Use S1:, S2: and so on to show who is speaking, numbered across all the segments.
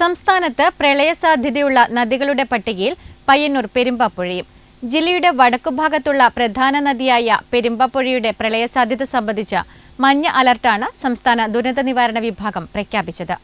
S1: സംസ്ഥാനത്ത് പ്രളയസാധ്യതയുള്ള നദികളുടെ പട്ടികയിൽ പയ്യന്നൂർ പെരുമ്പാപ്പുഴയും. ജില്ലയുടെ വടക്കുഭാഗത്തുള്ള പ്രധാന നദിയായ പെരുമ്പാപ്പുഴയുടെ പ്രളയസാധ്യത സംബന്ധിച്ച മഞ്ഞ അലർട്ടാണ് സംസ്ഥാന ദുരന്ത നിവാരണ വിഭാഗം പ്രഖ്യാപിച്ചത്.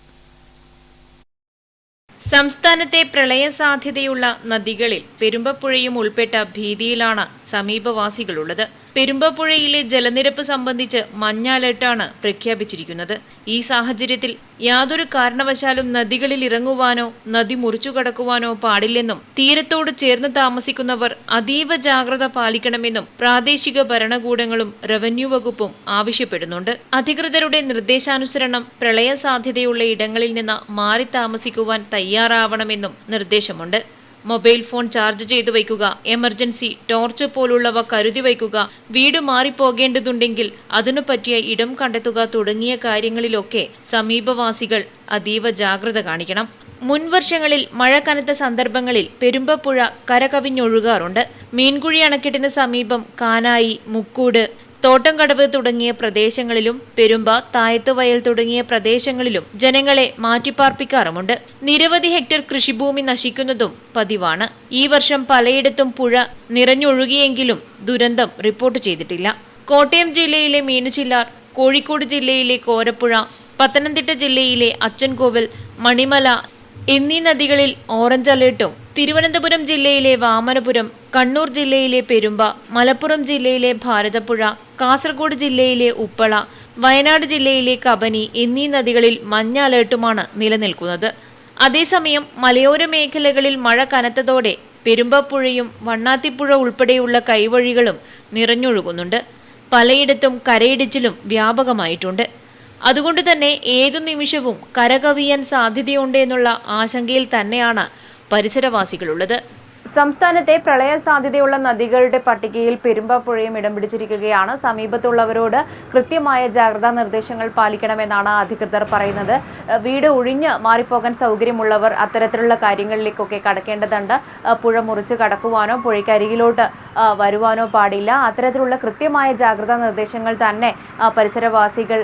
S2: സംസ്ഥാനത്തെ പ്രളയ സാധ്യതയുള്ള നദികളിൽ പെരുമ്പപ്പുഴയും ഉൾപ്പെട്ട ഭീതിയിലാണ് സമീപവാസികളുള്ളത്. പെരുമ്പപ്പുഴയിലെ ജലനിരപ്പ് സംബന്ധിച്ച് മഞ്ഞ അലർട്ടാണ് പ്രഖ്യാപിച്ചിരിക്കുന്നത്. ഈ സാഹചര്യത്തിൽ യാതൊരു കാരണവശാലും നദികളിൽ ഇറങ്ങുവാനോ നദി മുറിച്ചു കടക്കുവാനോ പാടില്ലെന്നും തീരത്തോട് ചേർന്ന് താമസിക്കുന്നവർ അതീവ ജാഗ്രത പാലിക്കണമെന്നും പ്രാദേശിക ഭരണകൂടങ്ങളും റവന്യൂ വകുപ്പും ആവശ്യപ്പെടുന്നുണ്ട്. അധികൃതരുടെ നിർദ്ദേശാനുസരണം പ്രളയ സാധ്യതയുള്ള ഇടങ്ങളിൽ നിന്ന് മാറി താമസിക്കുവാൻ തയ്യാറാവണമെന്നും നിർദ്ദേശമുണ്ട്. മൊബൈൽ ഫോൺ ചാർജ് ചെയ്തു വയ്ക്കുക എമർജൻസി ടോർച്ച് പോലുള്ളവ കരുതി വയ്ക്കുക വീട് മാറിപ്പോകേണ്ടതുണ്ടെങ്കിൽ അതിനു പറ്റിയ ഇടം കണ്ടെത്തുക തുടങ്ങിയ കാര്യങ്ങളിലൊക്കെ സമീപവാസികൾ അതീവ ജാഗ്രത കാണിക്കണം. മുൻവർഷങ്ങളിൽ മഴ കനത്ത സന്ദർഭങ്ങളിൽ പെരുമ്പപ്പുഴ കരകവിഞ്ഞൊഴുകാറുണ്ട്. മീൻകുഴി അണക്കെട്ടിന് സമീപം കാനായി മുക്കൂട് തോട്ടംകടവ് തുടങ്ങിയ പ്രദേശങ്ങളിലും പെരുമ്പ തായത്തുവയൽ തുടങ്ങിയ പ്രദേശങ്ങളിലും ജനങ്ങളെ മാറ്റിപ്പാർപ്പിക്കാറുമുണ്ട്. നിരവധി ഹെക്ടർ കൃഷിഭൂമി നശിക്കുന്നതും പതിവാണ്. ഈ വർഷം പലയിടത്തും പുഴ നിറഞ്ഞൊഴുകിയെങ്കിലും ദുരന്തം റിപ്പോർട്ട് ചെയ്തിട്ടില്ല. കോട്ടയം ജില്ലയിലെ മീനുചില്ലാർ കോഴിക്കോട് ജില്ലയിലെ കോരപ്പുഴ പത്തനംതിട്ട ജില്ലയിലെ അച്ചൻകോവിൽ മണിമല എന്നീ നദികളിൽ ഓറഞ്ച് അലേർട്ടും തിരുവനന്തപുരം ജില്ലയിലെ വാമനപുരം കണ്ണൂർ ജില്ലയിലെ പെരുമ്പ മലപ്പുറം ജില്ലയിലെ ഭാരതപ്പുഴ കാസർഗോഡ് ജില്ലയിലെ ഉപ്പള വയനാട് ജില്ലയിലെ കബനി എന്നീ നദികളിൽ മഞ്ഞ അലേർട്ടുമാണ് നിലനിൽക്കുന്നത്. അതേസമയം മലയോര മേഖലകളിൽ മഴ കനത്തതോടെ പെരുമ്പപ്പുഴയും വണ്ണാത്തിപ്പുഴ ഉൾപ്പെടെയുള്ള കൈവഴികളും നിറഞ്ഞൊഴുകുന്നുണ്ട്. പലയിടത്തും കരയിടിച്ചിലും വ്യാപകമായിട്ടുണ്ട്. അതുകൊണ്ട് തന്നെ ഏതു നിമിഷവും കരകവിയാൻ സാധ്യതയുണ്ട് എന്നുള്ള ആശങ്കയിൽ തന്നെയാണ് പരിസരവാസികളുള്ളത്.
S3: സംസ്ഥാനത്തെ പ്രളയ സാധ്യതയുള്ള നദികളുടെ പട്ടികയിൽ പെരുമ്പാപ്പുഴയും ഇടം പിടിച്ചിരിക്കുകയാണ്. സമീപത്തുള്ളവരോട് കൃത്യമായ ജാഗ്രതാ നിർദ്ദേശങ്ങൾ പാലിക്കണമെന്നാണ് അധികൃതർ പറയുന്നത്. വീട് ഒഴിഞ്ഞ് മാറിപ്പോകാൻ സൗകര്യമുള്ളവർ അത്തരത്തിലുള്ള കാര്യങ്ങളിലേക്കൊക്കെ കടക്കേണ്ടതുണ്ട്. പുഴ മുറിച്ച് കടക്കുവാനോ പുഴയ്ക്കരികിലോട്ട് വരുവാനോ പാടില്ല. അത്തരത്തിലുള്ള കൃത്യമായ ജാഗ്രതാ നിർദ്ദേശങ്ങൾ തന്നെ പരിസരവാസികൾ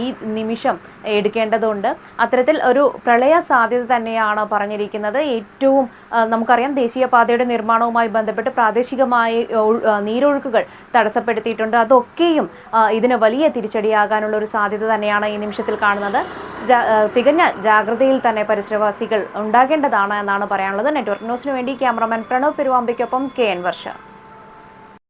S3: ഈ നിമിഷം എടുക്കേണ്ടതുണ്ട്. അത്തരത്തിൽ ഒരു പ്രളയ സാധ്യത തന്നെയാണ് പറഞ്ഞിരിക്കുന്നത്. ഏറ്റവും നമുക്കറിയാം ദേശീയപാതയുടെ നിർമ്മാണവുമായി ബന്ധപ്പെട്ട് പ്രാദേശികമായി നീരൊഴുക്കുകൾ തടസ്സപ്പെടുത്തിയിട്ടുണ്ട്. അതൊക്കെയും ഇതിന് വലിയ തിരിച്ചടിയാകാനുള്ള ഒരു സാധ്യത തന്നെയാണ് ഈ നിമിഷത്തിൽ കാണുന്നത്. തികഞ്ഞ ജാഗ്രതയിൽ തന്നെ പരിസരവാസികൾ ഉണ്ടാകേണ്ടതാണ് എന്നാണ് പറയാനുള്ളത്. നെറ്റ്വർക്ക് ന്യൂസിന് വേണ്ടി ക്യാമറമാൻ പ്രണവ് പെരുവാമ്പയ്ക്കൊപ്പം കെ എൻ വർഷ.